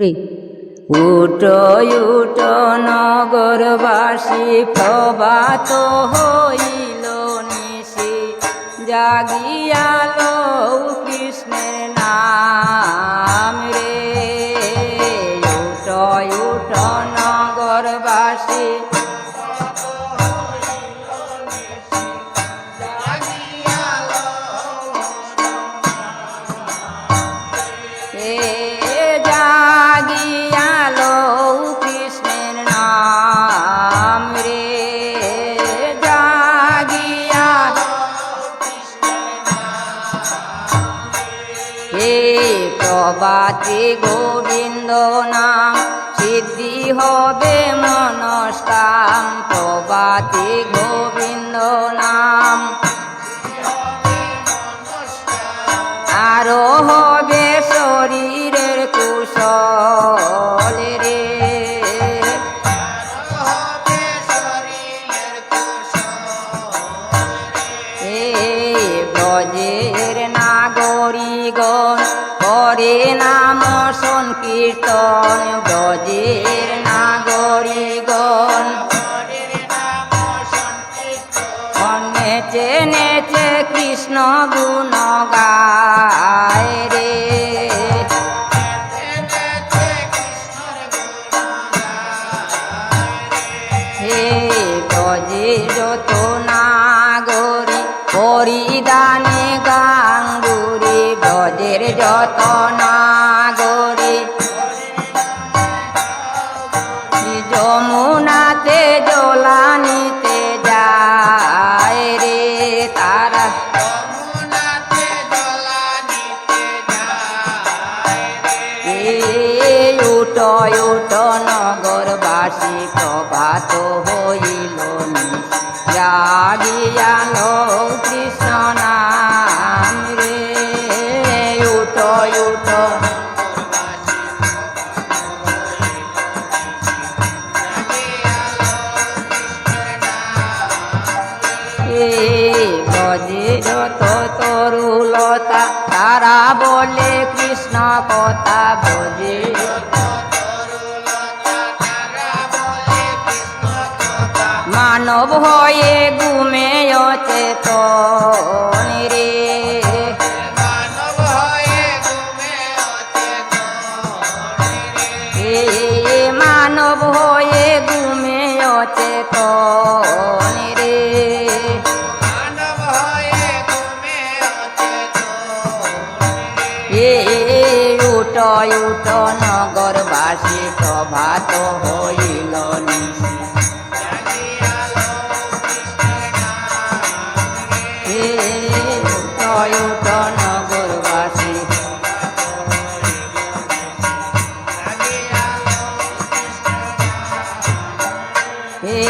উটো উটো নগরবাসী প্রবাত হইল নিশি জাগিয়ালো কৃষ্ণের নাম রে। উটো উটো নগরবাসী এ প্রবাতি গোবিন্দ নাম সিদ্ধি হবে মনস্কাম প্রবাতি গোবিন্দ নাম সংকীর্তন ব্রজের নাগরিগণ নেচে নেচে কৃষ্ণ গুণ গায় রে। হে ব্রজে তারা। উট উট নগরবাসী প্রভাত হইল জাগিয়াল কৃষ্ণ নাম রে। উট উট જી જોતો તોરું લોતા તારા બોલે કૃષ્ણ કોતા બોજી માનવ હોય ગુમેયો ચેતો રે. માનવ હોય ગુમેયો ચેતો উট নগরবাসী প্রভাত হইল উট নগরবাসী। হে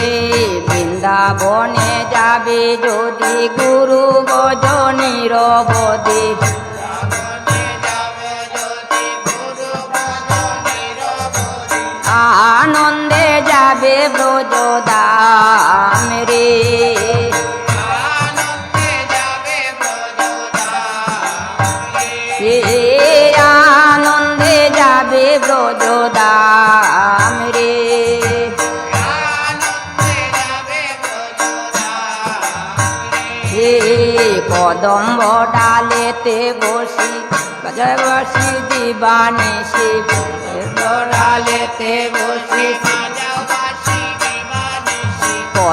বৃন্দাবনে যাবে যদি গুরু গজনীর বদে যাবে ব্রজদাম রে। হে আনন্দে যাবে ব্রজদাম রে। কদম্ব ডালেতে বসি বসি দিবানি শিব। ডালেতে বসি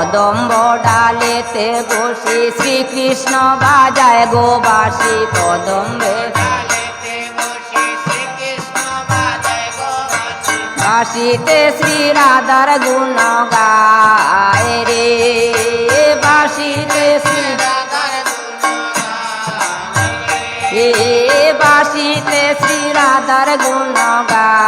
কদম্ব ডালেতে বসি শ্রীকৃষ্ণ বাজায় গোবাসী কদম্বে। বাসিতে শ্রী রাধার গুণ গায় রে, বাসিতে শ্রী বাসিতে শ্রী রাধার গুণ গায়